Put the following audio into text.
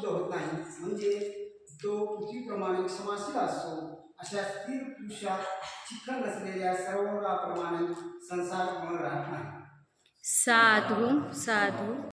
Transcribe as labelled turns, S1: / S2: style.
S1: शुद्ध होत नाही म्हणजे तो पृथ्वीप्रमाणे क्षमाशील असतो अशा स्थिर पुरुषात चिखल नसलेल्या सर्वांप्रमाणे संसार मन राहत नाही
S2: साधू साधू